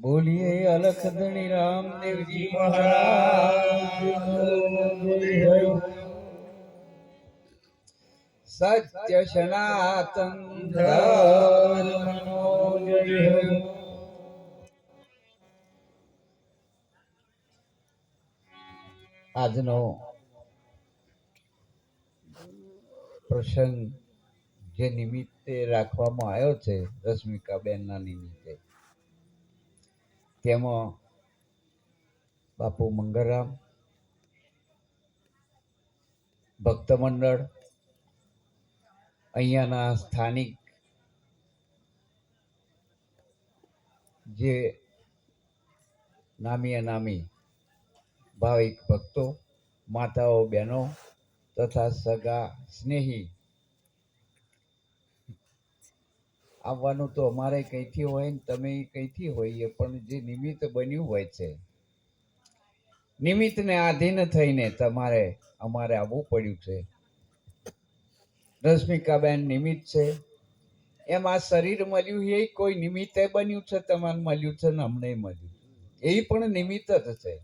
બોલીએ અલખ રામદેવજી સત્ય સનાતન. આજનો પ્રસંગ જે નિમિત્તે રાખવામાં આવ્યો છે રશ્મિકાબેનના નિમિત્તે તેમાં બાપુ મંગળરામ ભક્ત મંડળ, અહીંયાના સ્થાનિક જે નામી અનામી ભાવિક ભક્તો, માતાઓ, બહેનો તથા સગા સ્નેહી આવવાનું તો અમારે કંઈથી હોય ને તમે કંઈથી હોઈએ, પણ જે નિમિત્ત બન્યું હોય છે. નિમિત્તને આધીન થઈને તમારે અમારે આવવું પડ્યું છે. રશ્મિકાબેન નિમિત્ત છે. એમ આ શરીર મળ્યું એ કોઈ નિમિત્તે બન્યું છે, તમારે મળ્યું છે ને અમને મળ્યું એ પણ નિમિત્ત જ છે.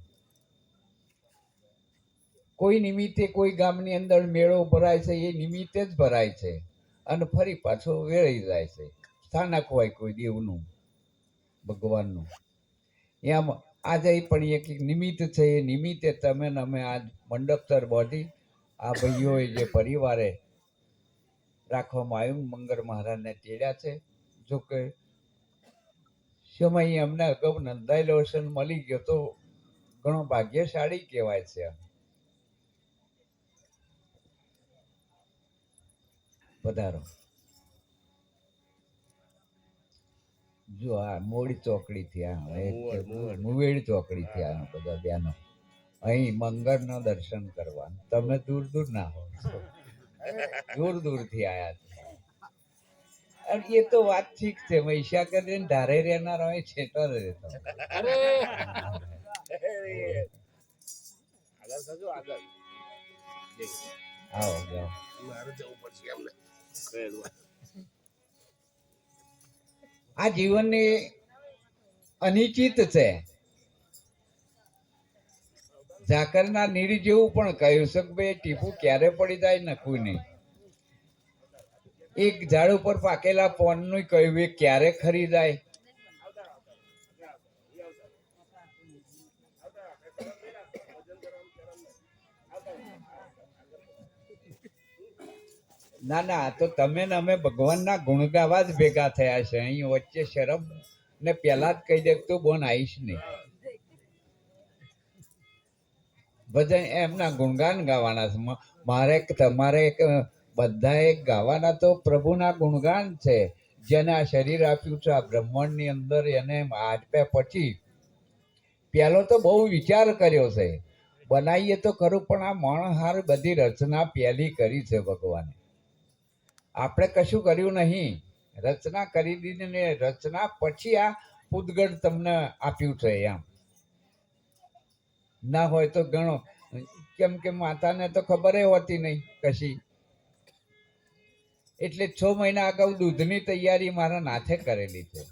કોઈ નિમિત્તે કોઈ ગામની અંદર મેળો ભરાય છે, એ નિમિત્તે જ ભરાય છે અને ફરી પાછો વેરાઈ જાય છે. સ્થાનક હોય કોઈ દેવનું, ભગવાનનું. એમ આજે પણ એક એક નિમિત્ત છે, એ નિમિત્તે તમે અમે આ મંડપતર બોધી, આ ભાઈઓએ જે પરિવારે રાખવામાં આવ્યું મંગળ મહારાજને તેડ્યા છે, જો કે સમય અમને અગાઉ નંદાયેલો હશે મળી ગયો તો ઘણો ભાગ્યશાળી કહેવાય છે પધારો. જો આ મોડી ચોકડી થી આ મુવેડી ચોકડી થી આ બધા બેનો અહીં મંગળના દર્શન કરવા તમે દૂર દૂર ના હો. દૂર દૂરથી આયા છો. એ તો વાત ઠીક છે મહિષા કરીને ધારે રહેનાર હોય છેટો રહેતો આવો જાઓ મારે જવું પડશે એમને. કહેલું. આ જીવનની અનિચિત છે. ઝાકરના નીર જેવું પણ કહ્યું છે કે ભાઈ ટીપું ક્યારે પડી જાય નખું નહીં. એક ઝાડ ઉપર પાકેલા પોનનું કહ્યું, એ ક્યારે ખરી જાય? ના ના તો તમે ને અમે ભગવાનના ગુણ ગાવા જ ભેગા થયા છે. અહીં વચ્ચે શરમ ને પેલા જ કહી દે તો બોન આવીશ નહીં. બધા એમના ગુણગાન ગાવાના છે. મારે તમારે બધાએ ગાવાના તો પ્રભુના ગુણગાન છે. જેને આ શરીર આપ્યું છે, આ બ્રહ્માંડની અંદર એને આપ્યા પછી પહેલો તો બહુ વિચાર કર્યો છે. બનાવીએ તો ખરું, પણ આ મણહાર બધી રચના પહેલી કરી છે ભગવાને. આપણે કશું કર્યું નહીં. રચના કરી દીધી ને રચના પછી આ ઉદગળ તમને આપ્યું છે એમ. ના હોય તો ગણો. કેમ કે માતાને તો ખબર હોતી નહીં કશી. એટલે છ મહિના અગાઉ દૂધની તૈયારી મારા નાથે કરેલી છે.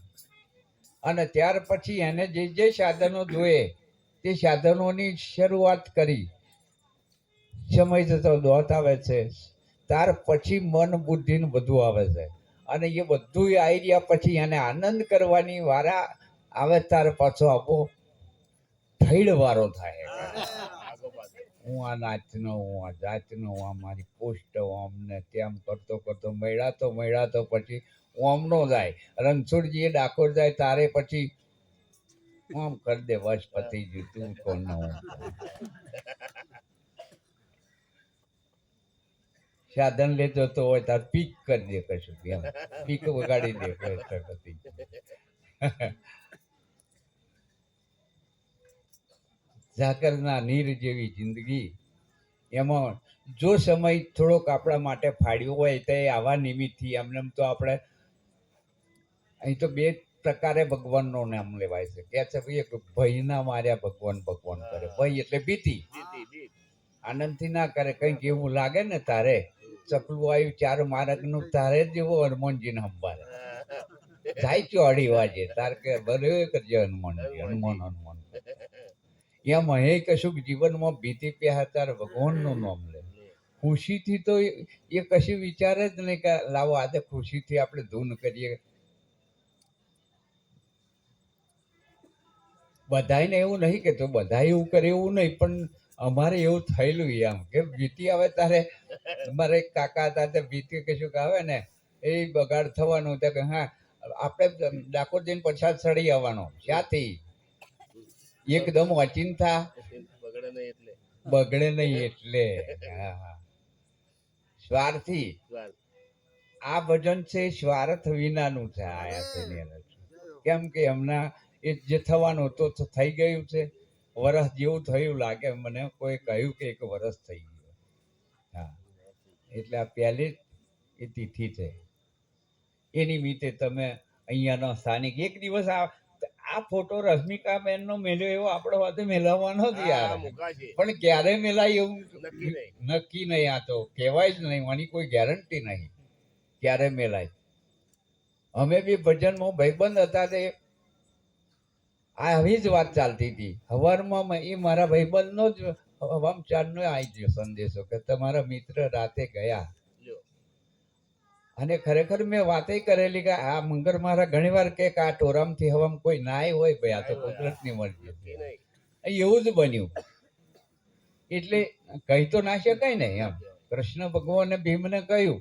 અને ત્યાર પછી એને જે જે સાધનો જોઈએ તે સાધનોની શરૂઆત કરી. સમય જતો દોત આવે છે. ત્યાર પછી મન બુદ્ધિ ને બધું આવે છે. અને એ બધું આવી પછી એને આનંદ કરવાની વારા આવે ત્યાર પાછો આપો થઈડ વારો થાય. હું આ નાચનો, હું આ જાતનો, હું આ મારી પોસ્ટ ને તેમ કરતો કરતો મળ્યા તો મળ્યા તો પછી ઓમનો જાય. રણછોડજીએ ડાકોર જાય તારે પછી આમ કરી દે વશ પતી ગયું તું કોણ? સાધન લેતો તો હોય તાર પીક કરી દે કશું એમ. પીક વગાડી દે બસ તો પતી ગયું. ઝાકરના નીર જેવી જિંદગી. એમાં જો સમય થોડોક આપણા માટે ફાળ્યો હોય તો એ આવા નિમિત્તથી એમને એમ તો આપણે અહીં તો બે પ્રકારે ભગવાનનું નામ લેવાય છે. કે છે ભાઈ એક ભયના માર્યા ભગવાન ભગવાન કરે. ભય એટલે ભીતિ. આનંદથી ના કરે કંઈક એવું લાગે ને તારે ચકલું આવ્યું ચાર માર્ગનું તારે જેવો હનુમાનજીને સંભાળે. જાય છો અઢી વાગે? તાર કે બરે કરજે હનુમાનજી હનુમાન હનુમાન. એમ હે કશુંક જીવનમાં ભીતી પ્યા તાર ભગવાનનું નામ લે. ખુશીથી તો એ એ કશું વિચારે જ નહીં કે લાવો આજે ખુશીથી આપણે ધૂન કરીએ. બધાને એવું નહીં કે તો બધા એવું કરે એવું નહીં પણ અમારે એવું થયેલું એમ કે વીતી આવે તારે. મારે એક કાકા હતા તે ભીતિ કશું આવે ને એ બગાડ થવાનું તો કે હા આપણે ડાકોર જઈને પ્રસાદ સડી આવવાનો. ક્યાંથી? એકદમ અચિંતા. બગડે નહીં એટલે. બગડે નહીં એટલે. હા હા. સ્વાર્થી. આ ભજન છે સ્વાર્થ વિનાનું છે આયા. કેમ કે હમણાં એ જે થવાનું તો થઈ ગયું છે. વરસ જેવું થયું લાગે મને કોઈ કહ્યું કે એક વરસ થઈ ગયું. હા. એટલે આ પહેલી એ તિથિ છે. એ નિમિત્તે તમે અહીંયાનો સ્થાનિક એક દિવસ આ આ ફોટો રશ્મિકા બેનનો મેલ્યો એવો આપણો હાથે મેલાવવાનો જ આ યાર. પણ ક્યારે મેલાય એવું? નક્કી નહીં. આ તો કહેવાય જ નહીં મારી કોઈ ગેરંટી નહીં. ક્યારે મેલાય? અમે બી ભજનમાં ભાઈબંધ હતા તે આ આવી જ વાત ચાલતી હતી. હવારમાં એ મારા ભાઈબંધનો જ હવામ ચારનો આવી ગયો સંદેશો કે તમારા મિત્ર રાતે ગયા. અને ખરેખર મેં વાતે કરેલી કે આ મંગર મારા ઘણી વાર કે આ ટોરામથી હવામ કોઈ નાય હોય ભાઈ આ તો કુદરતની મરજી. એવું જ બન્યું. એટલે કહી તો ના શકાય ને એમ. કૃષ્ણ ભગવાને ભીમને કહ્યું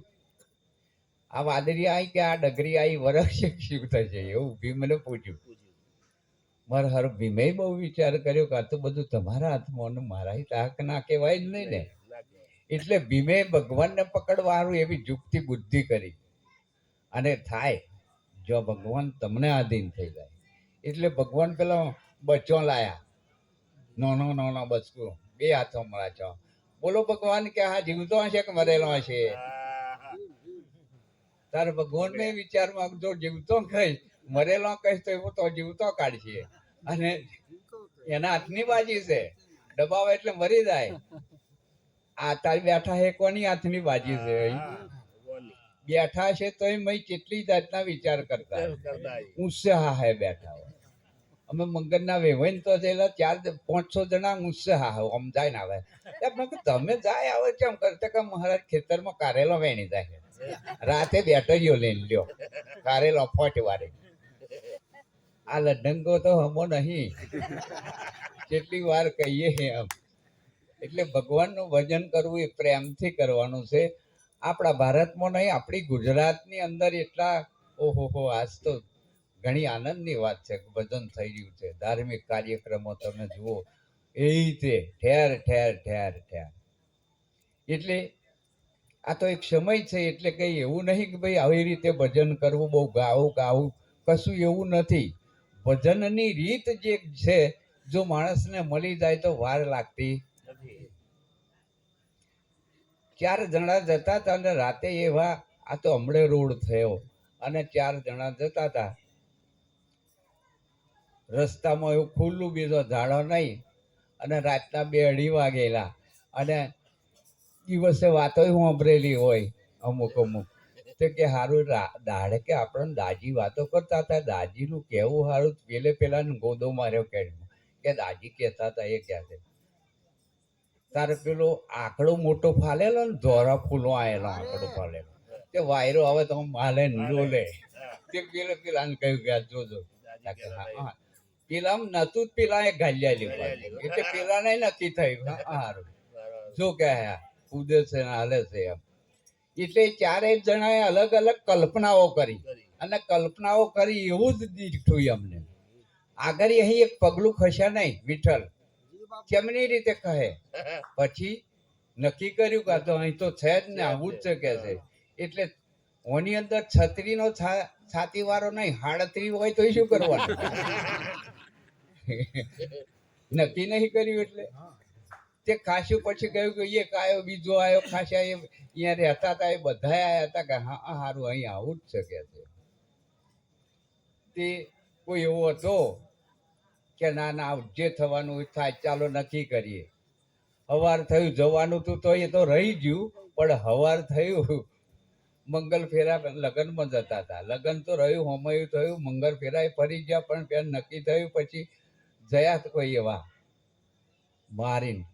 આ વાદળી આવી કે આ ડગરી આવી વરસ શું થશે? એવું ભીમને પૂછ્યું. મારા હારો ભીમે બહુ વિચાર કર્યો કે આ તો બધું તમારા હાથમાં અને મારા તાક ના કહેવાય જ નહીં ને. એટલે ભીમે ભગવાનને પકડવાનું એવી જુક્તિ બુદ્ધિ કરી. અને થાય જો ભગવાન તમને આધીન થઈ જાય. એટલે ભગવાન પેલો બચ્ચો લાયા. નાનો નાનો બચકો બે હાથો મળાચો બોલો ભગવાન કે હા જીવતો હશે કે મરેલો હશે? તારે ભગવાન ને વિચારમાં જો જીવતો કહીશ મરેલો કહીશ તો એવું તો જીવતો કાઢશે. અને એના હાથની બાજી છે. દબાવે એટલે મરી જાય. આ તારી બેઠા હે કોની હાથની બાજી છે? બેઠા છે તો મય કેટલી જાતના વિચાર કરતા. ઉત્સાહ હે બેઠા અમે મંગળના વેવાઈન તો થયેલા ચાર પાંચસો જણા ઉત્સાહ આમ જાય ને આવે મેં તમે જાય આવે કેમ કરતા? કે મહારાજ ખેતરમાં કારેલો વેણી જાય રાતે બેટરીઓ લઈને લ્યો. કારેલો ફોટ વારે આ લડંગો તો હમો નહીં. કેટલી વાર કહીએ એમ એટલે ભગવાનનું ભજન કરવું એ પ્રેમથી કરવાનું છે. આપણા ભારતમાં નહીં, આપણી ગુજરાતની અંદર એટલા, ઓહો આજ તો ઘણી આનંદની વાત છે, ભજન થઈ રહ્યું છે. ધાર્મિક કાર્યક્રમો તમે જુઓ, એ રીતે ઠેર ઠેર ઠેર ઠેર. એટલે આ તો એક સમય છે, એટલે કંઈ એવું નહીં કે ભાઈ આવી રીતે ભજન કરવું બહુ ગાવું ગાવું, કશું એવું નથી. ભજનની રીત જે છે, જો માણસને મળી જાય તો વાર લાગતી ચાર જણા જતા હતા અને રાતે એવા, આ તો હમણે રોડ થયો અને ચાર જણા જતા હતા. રસ્તામાં એવું ખુલ્લું બીજો ઝાડો નહીં અને રાતના બે અઢી વાગેલા. અને દિવસે વાતો સાંભળેલી હોય અમુક અમુક. તો કે સારું દાડે કે આપણને દાજી વાતો કરતા હતા, દાજીનું કહેવું સારું પેલે પેલા ગોદો માર્યો કે કે દાજી કહેતા હતા એ ક્યાં તારે પેલો આંકડો મોટો ફાલેલો ને ધોરા ફૂલો આવેલો આંકડો ફાલેલો. તે વાયરો આવે તો માલે ને લે તે પેલો પેલા કહ્યું આ જોજો. કહેતા. પેલા નતું પેલા એ ઘાલ્યા લીધું એટલે પેલા ને નક્કી થયું. સારું જો કે કૂદે હાલે છે એમ. એટલે ચારેય જણાએ અલગ અલગ કલ્પનાઓ કરી. અને કલ્પનાઓ કરી એવું જ દીઠું અમને. આગળ અહીં એક પગલું ખસે નહીં વિઠ્ઠલ. કેમની રીતે કહે? પછી નક્કી કર્યું કે તો અહીં તો છે જ ને આવું જ છે. કે છે. એટલે ઓની અંદર છત્રીનો છાતી વાળો નહીં હાડત્રી હોય તો શું કરવાનું? નક્કી નહીં કર્યું એટલે? તે ખાસું પછી કહ્યું કે એક આવ્યો, બીજો આવ્યો ખાસા એ અહીંયા રહેતા હતા એ બધા આવ્યા હતા કે, હા સારું અહીં આવું જ છે કે તે કોઈ એવો હતો કે, ના ના જે થવાનું થાય, ચાલો નક્કી કરીએ. હવાર થયું, જવાનું તું તો એ તો રહી ગયું, પણ હવાર થયું, મંગલ ફેરા લગ્નમાં જતા હતા લગ્ન તો રહ્યું, હોમયું થયું, મંગળ એ ફરી ગયા, પણ બેન નક્કી થયું, પછી જયા કોઈ એવા મારીને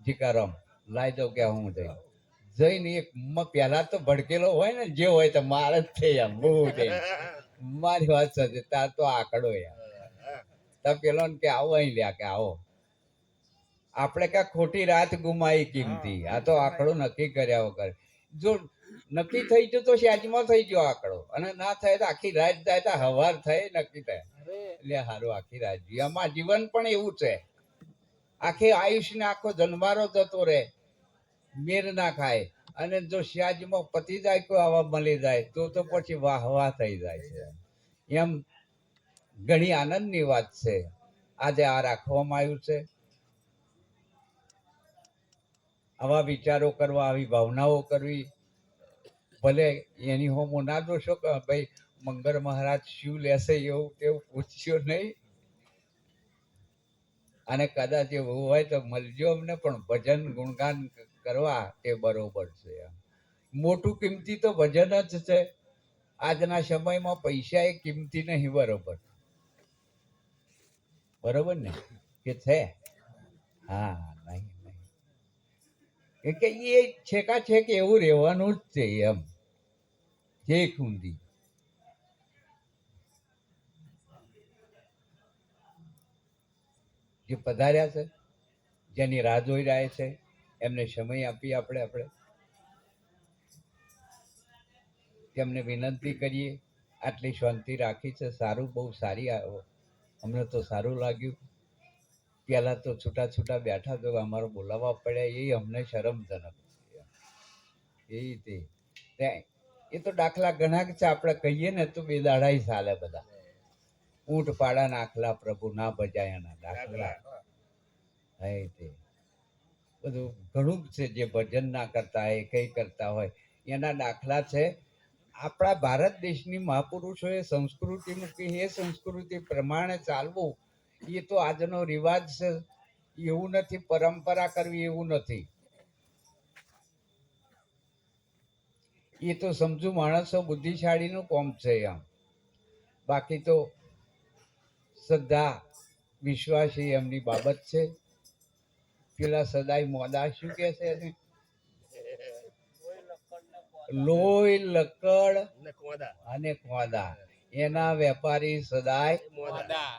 જીકારામ લાઈ દઉં કે હું જઈ. જઈને એક પહેલા તો ભડકેલો હોય ને જે હોય તો મારે જ થઈ આમ બહુ મારી વાત સાથે તાર તો આકડો યાર. તો પેલો ને કે આવો અહીં લ્યા કે આવો. આપણે કાંઈ ખોટી રાત ગુમાવી કિંમતી. આ તો આંકડો નક્કી કર્યા વગર. જો નક્કી થઈ ગયું તો સાજમાં થઈ ગયો આંકડો. અને ના થાય તો આખી રાત થાય તો હવાર થાય નક્કી થાય. એટલે સારું આખી રાત જીવે. આમાં જીવન પણ એવું છે. આખી આયુષ્ય આખો જન્મારો જતો રહે. મેર ના ખાય. અને જો શિયાજીમાં પતી જાય કોઈ આવા મળી જાય, તો તો પછી વાહ વાહ થઈ જાય છે. એમ ઘણી આનંદની વાત છે. આજે આ રાખવામાં આવ્યું છે. આવા વિચારો કરવા, આવી ભાવનાઓ કરવી. ભલે એની હોમો ના જોશો કે ભાઈ, મંગળ મહારાજ શું લેશે એવું તેવું પૂછ્યું નહીં. અને કદાચ એવું હોય તો મળજો અમને પણ ભજન ગુણગાન કરવા તે બરોબર છે મોટું કિંમતી તો ભજન જ છે. આજના સમયમાં પૈસા એ કિંમતી નહીં બરોબર. બરોબર ને? કે છે? હા, નહીં નહીં. કે એ છેકા છેક એવું રહેવાનું જ છે એમ. જે ઊંધી જે પધાર્યા છે, જેની રાહ જોઈ રહ્યા છે, એમને સમય આપી આપણે આપણે. તેમને વિનંતી કરીએ, આટલી શાંતિ રાખી છે, સારું, બહુ સારી અમને તો સારું લાગ્યું. પહેલાં તો છૂટા છૂટા બેઠા તો અમારો બોલાવવા પડ્યા, એ અમને શરમજનક એ રીતે. એ તો દાખલા ઘણા છે, આપણે કહીએ ને તો બે દાડાઈ ચાલે બધા. ઊંટ પાડા નાખલા પ્રભુ ના ભજાયાના દાખલા હા. એ તે. બધું ઘણું છે જે ભજન ના કરતા હોય કંઈ કરતા હોય એના દાખલા છે. આપણા ભારત દેશની મહાપુરુષોએ સંસ્કૃતિ મૂકી એ સંસ્કૃતિ પ્રમાણે ચાલવું એ તો આજનો રિવાજ છે. એવું નથી પરંપરા કરવી એવું નથી. એ તો સમજુ માણસો બુદ્ધિશાળીનું કોમ છે આમ બાકી તો શ્રદ્ધા વિશ્વાસ એ એમની બાબત છે. પેલા સદાય મોદા શું કે છે એને? લોહી લકડ અને કોદા. એના વેપારી સદાય મોદા.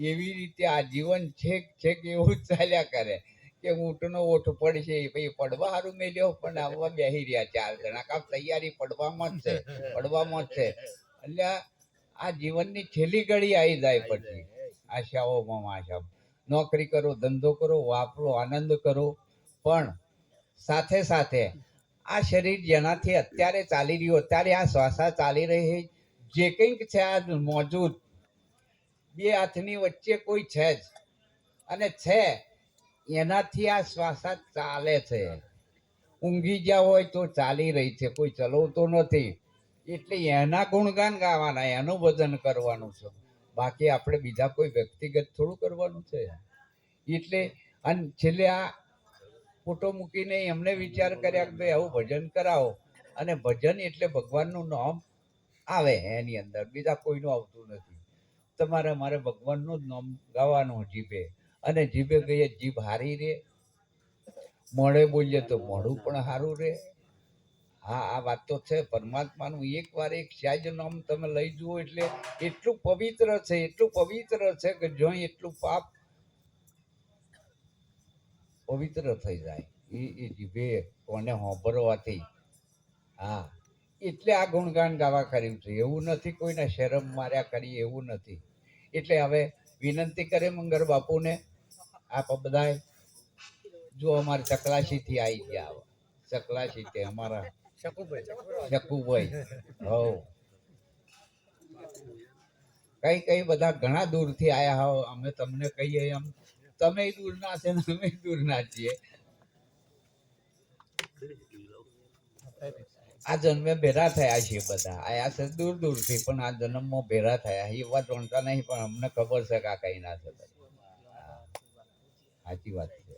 એવી રીતે આ જીવન છેક છેક એવું ચાલ્યા કરે કે ઊંટનો ઓઠ પડશે પછી પડવા સારું મેલ્યો પણ આવવા બેહી રહ્યા ચાર જણા. કામ તૈયારી પડવામાં જ છે પડવામાં જ છે. એટલે આ- જીવનની છેલ્લી ઘડી આવી જાય પછી. આશાઓમાં આશા નોકરી કરો ધંધો કરો વાપરો આનંદ કરો. પણ સાથે સાથે આ શરીર જેનાથી અત્યારે ચાલી રહ્યું અત્યારે આ શ્વાસા ચાલી રહી છે. જે કંઈક છે આ મોજૂદ. બે હાથની વચ્ચે કોઈ છે જ. અને છે એનાથી આ શ્વાસા ચાલે છે. ઊંઘી ગયા હોય તો ચાલી રહી છે. કોઈ ચલાવતો નથી. એટલે એના ગુણગાન ગાવાના, એનું ભજન કરવાનું છે. બાકી આપણે બીજા કોઈ વ્યક્તિગત થોડું કરવાનું છે. એટલે અને છેલ્લે આ ફોટો મૂકીને એમને વિચાર કર્યા કે ભાઈ આવું ભજન કરાવો. અને ભજન એટલે ભગવાનનું નામ આવે એની અંદર, બીજા કોઈનું આવતું નથી. તમારે મારે ભગવાનનું જ નામ ગાવાનું જીભે. અને જીભે ગઈએ જીભ હારી રે મોડે બોલીએ તો મોઢું પણ સારું રહે હા, આ વાત તો છે. પરમાત્માનું એક વાર એક સાજ નામ તમે લઈ જુઓ એટલે એટલું પવિત્ર છે, એટલું પવિત્ર છે કે જો એટલું પાપ પવિત્ર થઈ જાય. એ એ જીભે કોને હોંભરવાથી. હા, એટલે આ ગુણગાન ગાવા કર્યું છે. એવું નથી કોઈને શરમ માર્યા કરી એવું નથી. એટલે હવે વિનંતી કરે મંગર બાપુને, આપ બધાય, જો અમારે ચકલાસીથી આવી ગયા હવે ચકલાસી તે અમારા શકુભાઈ હવ. કઈ કઈ બધા ઘણા દૂરથી આયા હો અમે તમને કહીએ એમ. તમે દૂર ના છે ને અમે દૂર ના છીએ. આ જન્મે ભેરા થયા છીએ બધા. આયા છે દૂર દૂરથી, પણ આ જન્મમાં ભેરા થયા. એ વાત જાણતા નહીં, પણ અમને ખબર છે કે આ કઈ ના છે સાચી વાત છે.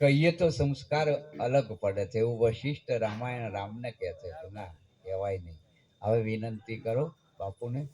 કહીએ તો સંસ્કાર અલગ પડે છે. એવું વશિષ્ઠ રામાયણ રામને કહે છે ના, કહેવાય નહીં. હવે વિનંતી કરો બાપુને.